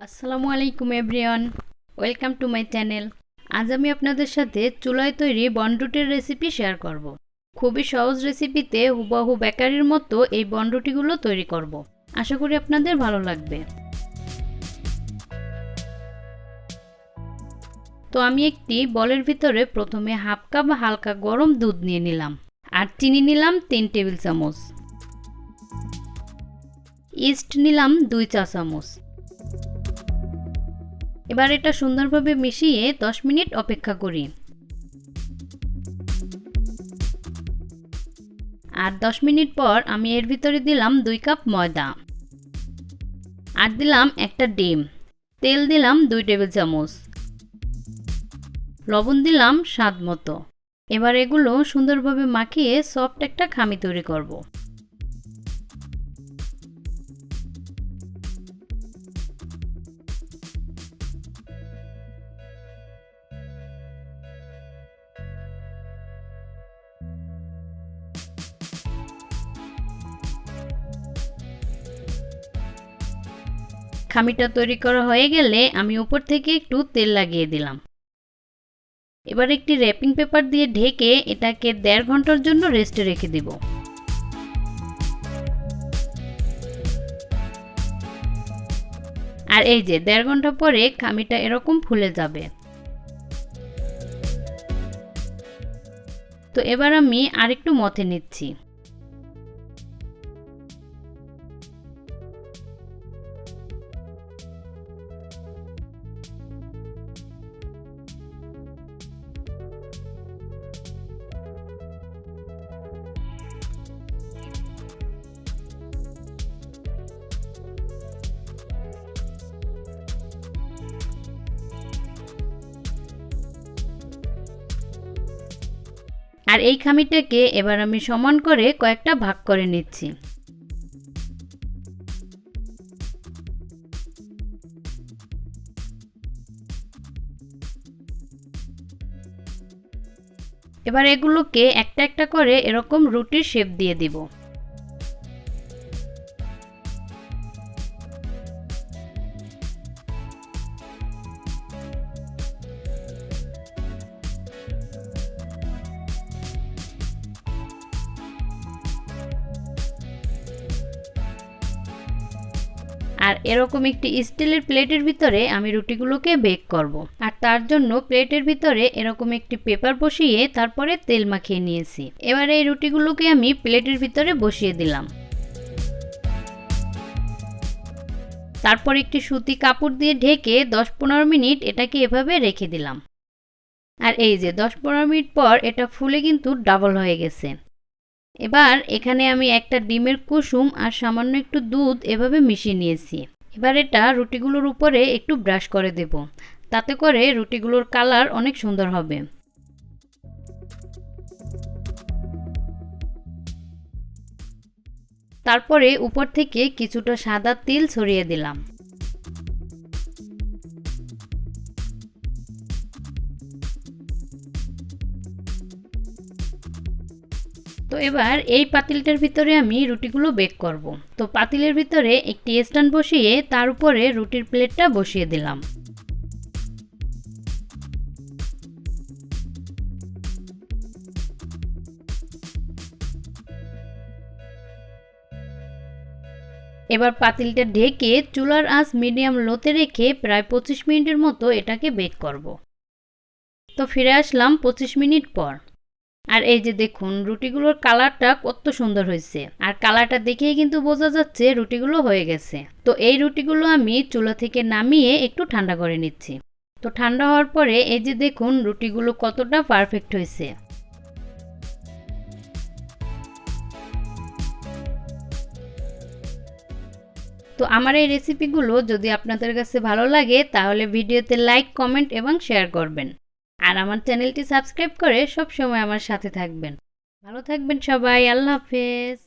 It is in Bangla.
আসসালামু আলাইকুম, everyone. Welcome to my channel. আজ আমি আপনাদের সাথে চুলায় তৈরি বনরুটির রেসিপি শেয়ার করব। খুবই সহজ রেসিপিতে হুবাহু বেকারির মতো এই বনরুটিগুলো তৈরি করব। আশা করি আপনাদের ভালো লাগবে। তো আমি একটি বলের ভিতরে প্রথমে হাফ কাপ হালকা গরম দুধ নিয়ে নিলাম আর চিনি নিলাম তিন টেবিল চামচ। ইস্ট নিলাম দুই চা চামচ। এবার এটা সুন্দরভাবে মিশিয়ে 10 মিনিট অপেক্ষা করি। আর 10 মিনিট পর আমি এর ভিতরে দিলাম দুই কাপ ময়দা। আর দিলাম একটা ডিম। তেল দিলাম দুই টেবিল চামচ। লবণ দিলাম স্বাদ মতো। এবার এগুলো সুন্দরভাবে মাখিয়ে সফট একটা খামি তৈরি করব। খামিটা তৈরি করা হয়ে গেলে আমি উপর থেকে একটু তেল লাগিয়ে দিলাম। এবার একটি র্যাপিং পেপার দিয়ে ঢেকে এটাকে দেড় ঘণ্টার জন্য রেস্টে রেখে দিব। আর এই যে, দেড় ঘণ্টা পরে খামিটা এরকম ফুলে যাবে। তো এবার আমি আরেকটু মথে নিচ্ছি। আর এই খামিটাকে এবার আমি সমান করে কয়েকটা ভাগ করে নিচ্ছি। এবার এগুলোকে একটা একটা করে এরকম রুটির শেপ দিয়ে দিব। আর এরকম একটি স্টিলের প্লেটের ভিতরে আমি রুটিগুলোকে বেক করব। আর তার জন্য প্লেটের ভিতরে এরকম একটি পেপার বসিয়ে তারপরে তেল মাখিয়ে নিয়েছি। এবার এই রুটিগুলোকে আমি প্লেটের ভিতরে বসিয়ে দিলাম। তারপর একটি সুতি কাপড় দিয়ে ঢেকে দশ পনেরো মিনিট এটাকে এভাবে রেখে দিলাম। আর এই যে দশ পনেরো মিনিট পর এটা ফুলে কিন্তু ডাবল হয়ে গেছে। এবার এখানে আমি একটা ডিমের কুসুম আর সামান্য একটু দুধ এভাবে মিশিয়ে নিয়েছি। এবার এটা রুটিগুলোর উপরে একটু ব্রাশ করে দেব। তাতে করে রুটিগুলোর কালার অনেক সুন্দর হবে। তারপরে উপর থেকে কিছুটা সাদা তিল ছড়িয়ে দিলাম। তো এবার এই পাতিলটার ভিতরে আমি রুটিগুলো বেক করব। তো পাতিলের ভিতরে একটি স্ট্যান্ড বসিয়ে তার উপরে রুটির প্লেটটা বসিয়ে দিলাম এবার পাতিলটা ঢেকে চুলার আঁচ মিডিয়াম লোতে রেখে প্রায় পঁচিশ মিনিটের মতো এটাকে বেক করব। তো ফিরে আসলাম পঁচিশ মিনিট পর আর এই যে দেখুন, রুটিগুলোর কালারটা কত সুন্দর হয়েছে। আর কালারটা দেখেই কিন্তু বোঝা যাচ্ছে রুটিগুলো হয়ে গেছে। তো এই রুটিগুলো আমি চুলা থেকে নামিয়ে একটু ঠান্ডা করে নিচ্ছি। তো ঠান্ডা হওয়ার পরে এই যে দেখুন, রুটিগুলো কতটা পারফেক্ট হয়েছে। তো আমার এই রেসিপিগুলো যদি আপনাদের কাছে ভালো লাগে, তাহলে ভিডিওতে লাইক কমেন্ট এবং শেয়ার করবেন। আর আমার চ্যানেলটি সাবস্ক্রাইব করে সব সময় আমার সাথে থাকবেন। ভালো থাকবেন সবাই, আল্লাহ হাফেজ।